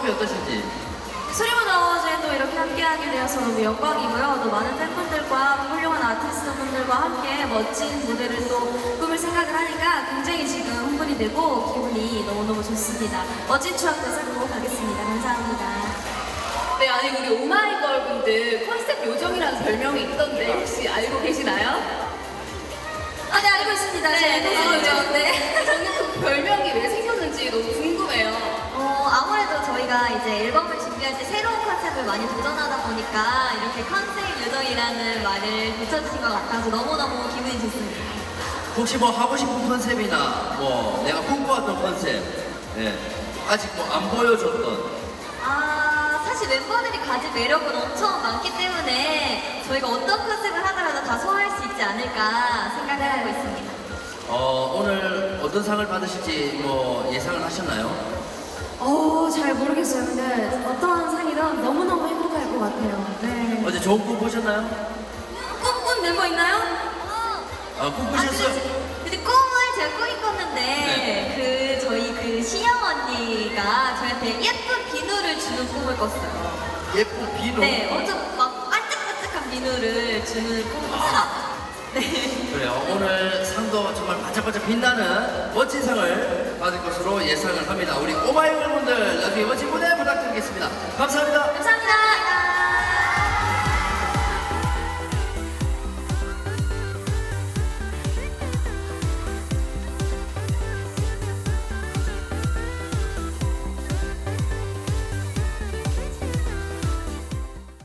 소감이 어떠신지? 수리고 나오제 또 이렇게 함께하게 되어서 너무 영광이고요. 또 많은 팬분들과 훌륭한 아티스트분들과 함께 멋진 무대를 또 꿈을 생각을 하니까 굉장히 지금 흥분이 되고 기분이 너무너무 좋습니다. 멋진 추억도 살고 가겠습니다. 감사합니다. 네, 아니 우리 오마이걸 분들 컨셉 요정이라는 별명이 있던데 혹시 알고 계시나요? 아, 네 알고 있습니다. 네, 네, 네, 네. 저는 그 별명이 왜 생? 이제 앨범을 준비할 때 새로운 컨셉을 많이 도전하다 보니까 이렇게 컨셉 요정이라는 말을 붙여주신 것 같아서 너무너무 기분이 좋습니다. 혹시 뭐 하고 싶은 컨셉이나 뭐 내가 꿈꿔왔던 컨셉, 예. 아직 뭐 안 보여줬던 아, 사실 멤버들이 가진 매력은 엄청 많기 때문에 저희가 어떤 컨셉을 하더라도 다 소화할 수 있지 않을까 생각을 하고 있습니다. 어, 오늘 어떤 상을 받으실지 뭐 예상을 하셨나요? 어, 잘 모르겠어요. 근데 어떤 상이든 너무너무 행복할 것 같아요. 네. 어제 좋은 꿈 꾸셨나요? 꿈꾼 멤버 있나요? 아, 꿈 꾸셨어요? 근데 꿈을 제가 꾸긴 꿨는데 그 저희 그 시영 언니가 저희한테 예쁜 비누를 주는 꿈을 꿨어요. 예쁜 비로? 네, 엄청 막 반짝반짝한 비누를 주는 꿈을 꿨어요. 네. 그래요. 오늘 상도 정말 반짝반짝 빛나는 멋진 상을 받을 것으로 예상을 합니다. 우리 오마이걸 분들 나중에 멋진 무대 부탁드리겠습니다. 감사합니다.